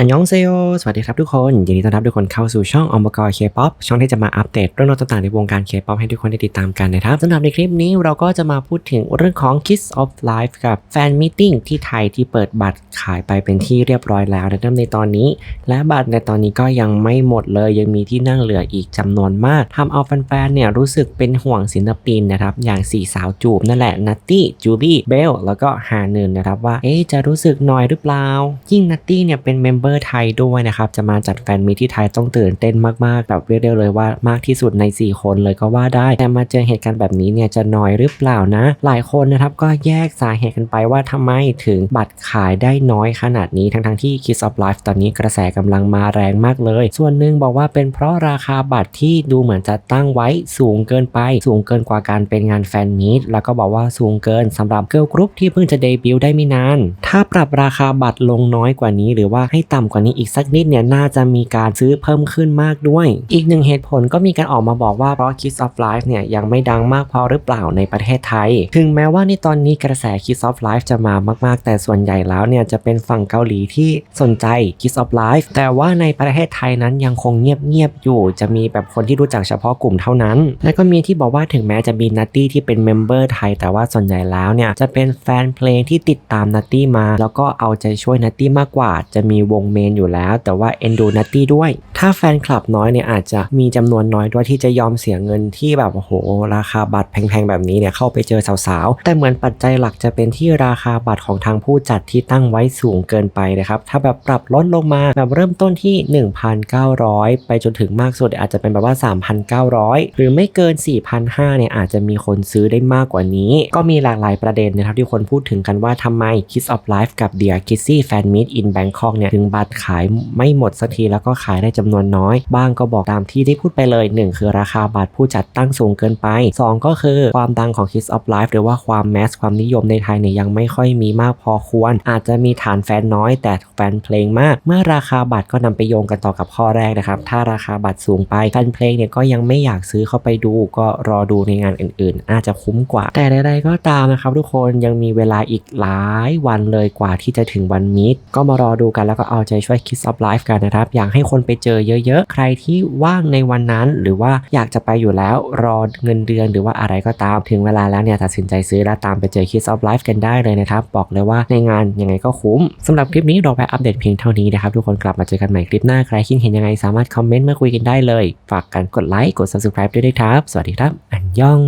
อันยองเซโอสวัสดีครับทุกคนยินดีต้อนรับทุกคนเข้าสู่ช่องอมบกเคป๊อปช่องที่จะมาอัปเดตเรื่องราวต่างๆในวงการเคป๊อปให้ทุกคนได้ติดตามกันนะครับสำหรับในคลิปนี้เราก็จะมาพูดถึงเรื่องของ Kiss of Life กับแฟนมิทติ้งที่ไทยที่เปิดบัตรขายไปเป็นที่เรียบร้อยแล้วนะครับในตอนนี้ และบัตรในตอนนี้ก็ยังไม่หมดเลย ยังมีที่นั่งเหลืออีกจำนวนมากทำเอาแฟนๆเนี่ยรู้สึกเป็นห่วงศิลปินนะครับอย่างสี่สาวจูบนั่นแหละนัตตี้จูบี้เบลแล้วก็ฮานึนนะครับว่าเอ๊จะรู้สึกหน่อยหรือเปล่ายิ่งนัตตี้เนี่ยเป็นเมมเบอร์อร์ไทยด้วยนะครับจะมาจัดแฟนมีที่ไทยต้องตื่นเต้นมากๆแบบเรียกได้เลยว่ามากที่สุดใน 4 คนเลยก็ว่าได้แต่มาเจอเหตุการณ์แบบนี้เนี่ยจะน้อยหรือเปล่านะ หลายคนนะครับก็แยกสาเหตุกันไปว่าทำไมถึงบัตรขายได้น้อยขนาดนี้ทั้งๆที่ Kiss of Life ตอนนี้กระแสกำลังมาแรงมากเลย ส่วนหนึ่งบอกว่าเป็นเพราะราคาบัตรที่ดูเหมือนจะตั้งไว้สูงเกินไป สูงเกินกว่าการเป็นงานแฟนมีตแล้วก็บอกว่าสูงเกินสำหรับเกิร์ลกรุ๊ปที่เพิ่งจะเดบิวต์ได้ไม่นาน ถ้าปรับราคาบัตรลงน้อยกว่านี้หรือว่าให้ต่ำกว่านี้อีกสักนิดเนี่ยน่าจะมีการซื้อเพิ่มขึ้นมากด้วย อีกหนึ่งเหตุผลก็มีการออกมาบอกว่าเพราะ Kiss of Life เนี่ยยังไม่ดังมากพอหรือเปล่าในประเทศไทย ถึงแม้ว่าในตอนนี้กระแส Kiss of Life จะมามาก ๆ แต่ส่วนใหญ่แล้วเนี่ยจะเป็นฝั่งเกาหลีที่สนใจ Kiss of Life แต่ว่าในประเทศไทยนั้นยังคงเงียบ ๆ อยู่ จะมีแบบคนที่รู้จักเฉพาะกลุ่มเท่านั้น และก็มีที่บอกว่าถึงแม้จะมีนัตตี้ที่เป็นเมมเบอร์ไทย แต่ว่าส่วนใหญ่แล้วเนี่ยจะเป็นแฟนเพลงที่ติดตามนัตตี้มา แล้วก็เอาใจช่วยนัตตี้มากกว่า จะมีวงเมนอยู่แล้ว แต่ว่าเอ็นดูนัตตี้ด้วย ถ้าแฟนคลับน้อยเนี่ยอาจจะมีจำนวนน้อยด้วยที่จะยอมเสียเงินที่แบบโอ้โห ราคาบัตรแพงๆแบบนี้เนี่ยเข้าไปเจอสาวๆ แต่เหมือนปัจจัยหลักจะเป็นที่ราคาบัตรของทางผู้จัดที่ตั้งไว้สูงเกินไปนะครับถ้าแบบปรับลดลงมาแบบเริ่มต้นที่ 1,900 ไปจนถึงมากสุดอาจจะเป็นแบบว่า 3,900 หรือไม่เกิน 4,500เนี่ยอาจจะมีคนซื้อได้มากกว่านี้ ก็มีหลากหลายประเด็นนะครับที่คนพูดถึงกันว่าทำไม Kiss of Life กับ Dear Kissy Fan Meet in Bangkok เนี่ยถึงบตรขายไม่หมดสักทีแล้วก็ขายได้จำนวนน้อย บ้างก็บอกตามที่ได้พูดไปเลย 1 คือราคาบัตรผู้จัดตั้งสูงเกินไป 2 ก็คือความดังของ Kiss of Life หรือว่าความแมสความนิยมในไทยเนี่ยยังไม่ค่อยมีมากพอควร อาจจะมีฐานแฟนน้อย แต่แฟนเพลงมาก เมื่อราคาบัตรก็นำไปโยงกันต่อกับข้อแรกนะครับ ถ้าราคาบัตรสูงไปแฟนเพลงเนี่ยก็ยังไม่อยากซื้อเข้าไปดูก็รอดูในงานอื่นๆ อาจจะคุ้มกว่า แต่ใดๆก็ตามนะครับ ทุกคนยังมีเวลาอีกหลายวันเลยกว่าที่จะถึงวันมิตก็มารอดูกันแล้วก็เอาใจช่วย Kiss of Life กันนะครับ อยากให้คนไปเจอเยอะๆ ใครที่ว่างในวันนั้น หรือว่าอยากจะไปอยู่แล้วรอเงินเดือนหรือว่าอะไรก็ตาม ถึงเวลาแล้วเนี่ยตัดสินใจซื้อแล้วตามไปเจอ Kiss of Life กันได้เลยนะครับ บอกเลยว่าในงานยังไงก็คุ้มสำหรับคลิปนี้เราไปอัปเดตเพียงเท่านี้นะครับทุกคนกลับมาเจอกันใหม่คลิปหน้าใครคิดเห็นยังไงสามารถคอมเมนต์มาคุยกันได้เลย ฝากกันกดไลค์กด subscribe ด้วยนะครับ สวัสดีครับ อันยอง